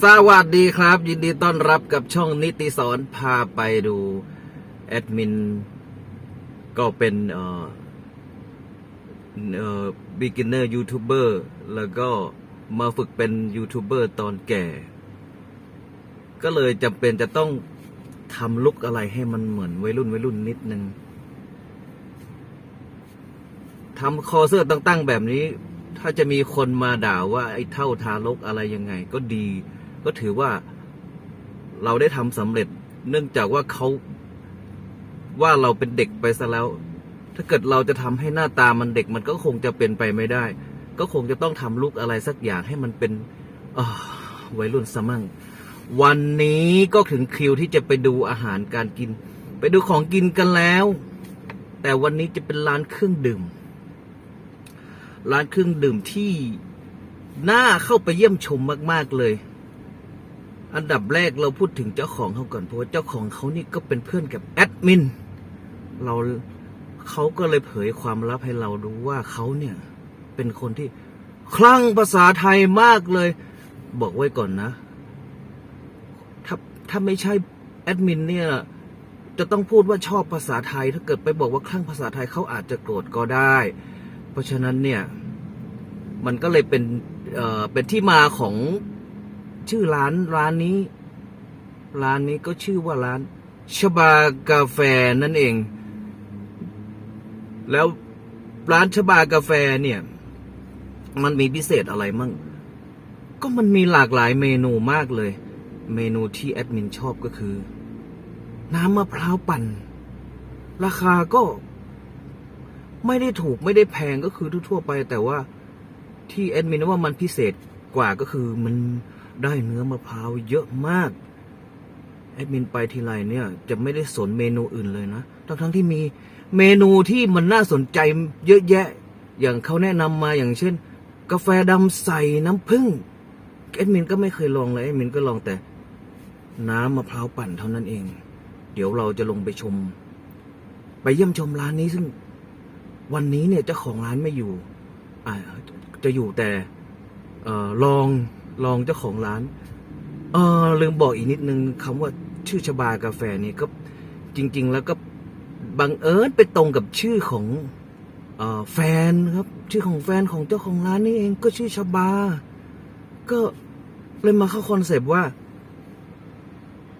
สวัสดีครับ ยินดีต้อนรับกับช่องนิติสอนพาไปดู แอดมิน ก็เป็นเอ่อเอ่อ beginner ยูทูบเบอร์แล้วก็มาฝึกเป็นยูทูบเบอร์ตอนแก่ ก็เลยจำเป็นจะต้องทำลุกอะไรให้มันเหมือนวัยรุ่นวัยรุ่นนิดนึงทำคอเสื้อตั้งๆแบบนี้ ถ้าจะมีคนมาด่าว่าไอ้เท่าทารกอะไรยังไง ก็ดี ก็ถือว่าเราได้ทำสำเร็จ เนื่องจากว่าเขาว่าเราเป็นเด็กไปซะแล้ว ถ้าเกิดเราจะทำให้หน้าตามันเด็กมันก็คงจะเป็นไปไม่ได้ ก็คงจะต้องทำลุกอะไรสักอย่างให้มันเป็นวัยรุ่นสมั่งวันนี้ก็ถึงคิวที่จะไปดูอาหารการกิน ไปดูของกินกันแล้ว แต่วันนี้จะเป็นร้านเครื่องดื่ม ร้านเครื่องดื่มที่น่าเข้าไปเยี่ยมชมมาก ๆ เลย อันดับแรกเราพูดถึงเจ้าของเขาก่อนเพราะว่าเจ้าของเขานี่ก็เป็นเพื่อนกับแอดมินเราเขาก็เลยเผยความลับให้เรารู้ว่าเขาเนี่ยเป็นคนที่คลั่งภาษาไทยมากเลย บอกไว้ก่อนนะ ถ้าถ้าไม่ใช่แอดมินเนี่ยจะต้องพูดว่าชอบภาษาไทย ถ้าเกิดไปบอกว่าคลั่งภาษาไทยเขาอาจจะโกรธก็ได้ เพราะฉะนั้นเนี่ย มันก็เลยเป็นเอ่อเป็นที่มาของ ชื่อร้านร้านนี้ ร้านนี้ก็ชื่อว่าร้านชบากาแฟนั่นเอง แล้วร้านชบากาแฟเนี่ย มันมีพิเศษอะไรมั่ง ก็มันมีหลากหลายเมนูมากเลย เมนูที่แอดมินชอบก็คือ น้ำมะพร้าวปั่น ราคาก็ ไม่ได้ถูกไม่ได้แพงก็คือทั่วๆไป แต่ว่าที่แอดมินว่ามันพิเศษกว่าก็คือมัน ได้เนื้อมะพร้าวเยอะมาก แอดมินไปทีไรเนี่ย จะไม่ได้สนเมนูอื่นเลยนะ ทั้งทั้งที่มีเมนูที่มันน่าสนใจเยอะแยะ อย่างเขาแนะนำมาอย่างเช่น กาแฟดำใส่น้ำผึ้ง แอดมินก็ไม่เคยลองเลยแอดมินก็ลองแต่ น้ำมะพร้าวปั่นเท่านั้นเอง เดี๋ยวเราจะลงไปชม ไปเยี่ยมชมร้านนี้ซึ่ง วันนี้เนี่ยเจ้าของร้านไม่อยู่ อ่าจะอยู่แต่ออลอง ลองเจ้าของร้านเออลืมบอกอีกนิดนึงคำว่าชื่อชบากาแฟนี่ก็จริง ๆ แล้วก็บังเอิญไปตรงกับชื่อของเออแฟนครับ ชื่อของแฟนของเจ้าของร้านนี่เองก็ชื่อชบา ก็เลยมาเข้าคอนเซปต์ว่า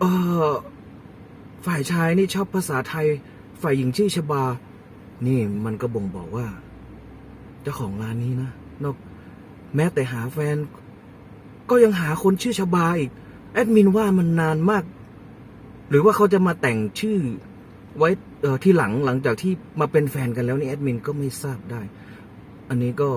เออฝ่ายชายนี่ชอบภาษาไทย ฝ่ายหญิงชื่อชบา นี่มันก็บ่งบอกว่า เจ้าของร้านนี้นะนอกแม้แต่หาแฟน ก็ยังหาคนชื่อชบาอีก แอดมินว่ามันนานมาก หรือว่าเขาจะมาแต่งชื่อไว้เออที่หลังหลังจากที่มาเป็นแฟนกันแล้วนี่แอดมินก็ไม่ทราบได้ อันนี้ก็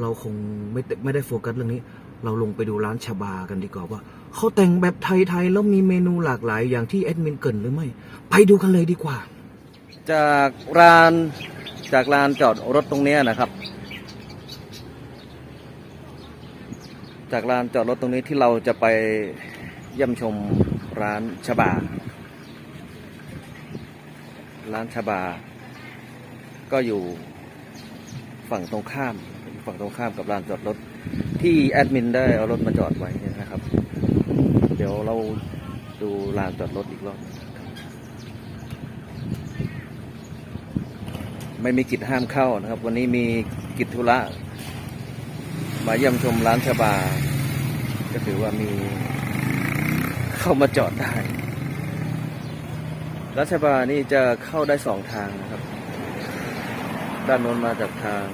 เราคงไม่ได้ไม่ได้โฟกัสเรื่องนี้ เราลงไปดูร้านชบากันดีกว่าว่าเขาแต่งแบบไทยๆแล้วมีเมนูหลากหลาย อย่างที่แอดมินเกินหรือไม่ ไปดูกันเลยดีกว่า จากร้านจากลานจอดรถตรงเนี้ยนะครับ จากลานจอดรถตรงนี้ที่เราจะไปเยี่ยมชมร้านชบา ร้านชบา ก็อยู่ฝั่งตรงข้าม ฝั่งตรงข้ามกับลานจอดรถที่แอดมินได้เอารถมาจอดไว้นะครับ เดี๋ยวเราดูลานจอดรถอีกรอบ ไม่มีกิจห้ามเข้านะครับ วันนี้มีกิจธุระ มาเยี่ยมชมร้านชบา ก็ถือว่ามี เข้ามาจอดได้ร้านชบานี่จะเข้าได้สองทางนะครับ ด้านโน้นมาจากทาง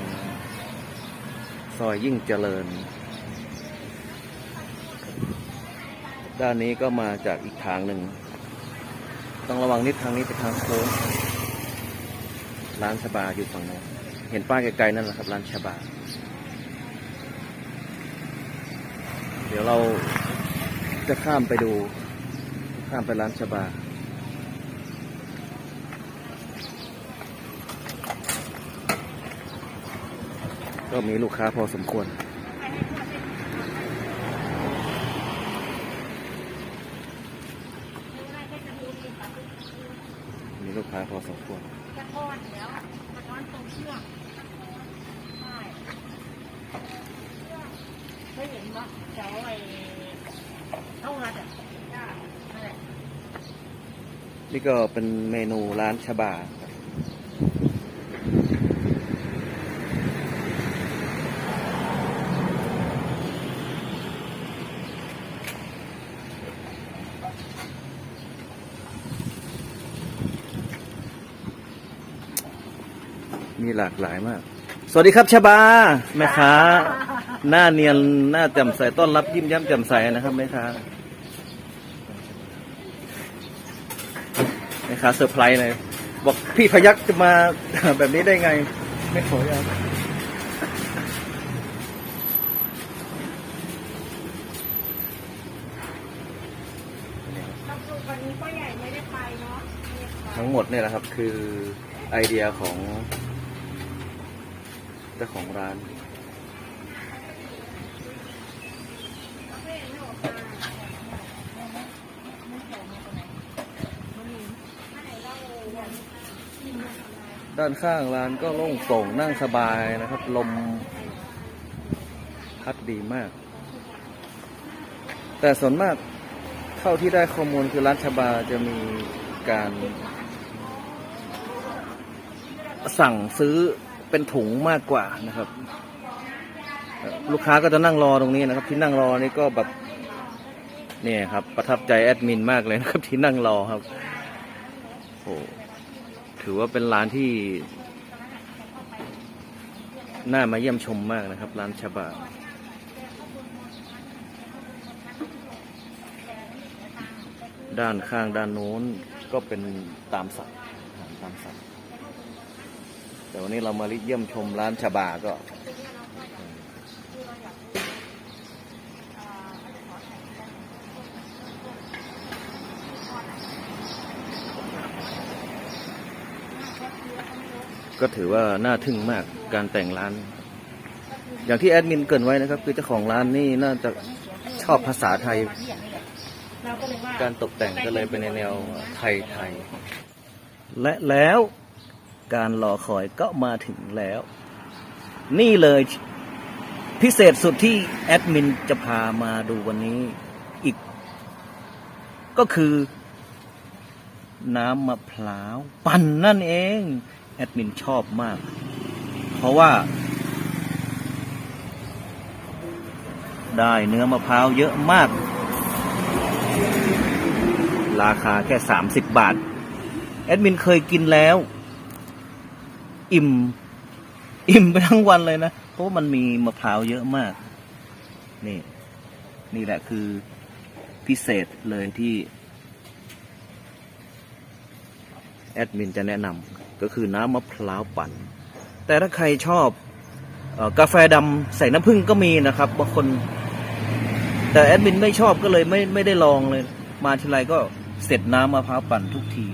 ซอยยิ่งเจริญ ด้านนี้ก็มาจากอีกทางหนึ่ง ต้องระวังนิดทางนี้เป็นทางโค้งร้านชบาอยู่ฝั่งโน้นเห็นป้ายไกลๆนั่นแหละครับ ร้านชบา เดี๋ยวเราจะข้ามไปดู ข้ามไปร้านชบา ก็มีลูกค้าพอสมควร มีลูกค้าพอสมควรกระทอนแล้วกระท้อนตรงเชือก เห็นมะแถวไอ้เท่าไรอะนี่ก็เป็นเมนูร้านชบามีหลากหลายมาก สวัสดีครับชบา แม่ค้า หน้าเนียนหน้าแจ่มใสต้อนรับยิ้มแย้มแจ่มใสนะครับแม่ค้าแม่ค้าเซอร์ไพรส์เลย บอกพี่พยักจะมาแบบนี้ได้ไง ไม่ขออนุญาตสรุปวันนี้ก็ใหญ่ไม่ได้ไปเนาะไม่ได้ไปทั้งหมดเนี่ยแหละครับคือไอเดียของเจ้าของร้าน ด้านข้างร้านก็โล่งโปร่งนั่งสบายนะครับ ลมพัดดีมาก แต่ส่วนมากเท่าที่ได้ข้อมูลคือร้านชาบาจะมีการสั่งซื้อเป็นถุงมากกว่านะครับ ลูกค้าก็จะนั่งรอตรงนี้นะครับ ที่นั่งรอนี่ก็แบบเนี่ยครับ ประทับใจแอดมินมากเลยนะครับ ที่นั่งรอครับโอ้ ถือว่าเป็นร้านที่ น่ามาเยี่ยมชมมากนะครับ ร้านชาบาด้านข้างด้านโน้นก็เป็นตามสั่งตามสั่งแต่วันนี้เรามาเยี่ยมชมร้านชาบาก็ ก็ถือว่าน่าทึ่งมากการแต่งร้าน อย่างที่แอดมินเกินไว้นะครับ คือเจ้าของร้านนี่น่าจะชอบภาษาไทยกาการตกแต่งก็เลยเป็นในแนวไทยไทยและแล้วการรอคอยก็มาถึงแล้ว นี่เลยพิเศษสุดที่แอดมินจะพามาดูวันนี้อีก ก็คือ น้ำมะพร้าว ปั่นนั่นเอง แอดมินชอบมาก เพราะว่า ได้เนื้อมะพร้าวเยอะมาก ราคาแค่สามสิบบาท แอดมินเคยกินแล้ว อิ่ม อิ่มไปทั้งวันเลยนะ เพราะมันมีมะพร้าวเยอะมาก นี่ นี่แหละคือพิเศษเลยที่ แอดมินจะแนะนำ ก็คือน้ำมะพร้าวปั่น แต่ถ้าใครชอบอกาแฟดำใส่น้ำผึ้งก็มีนะครับบางคน แต่แอดมินไม่ชอบก็เลยไม่ไม่ได้ลองเลย มาทีไรก็เสร็จน้ำมะพร้าวปั่นทุกที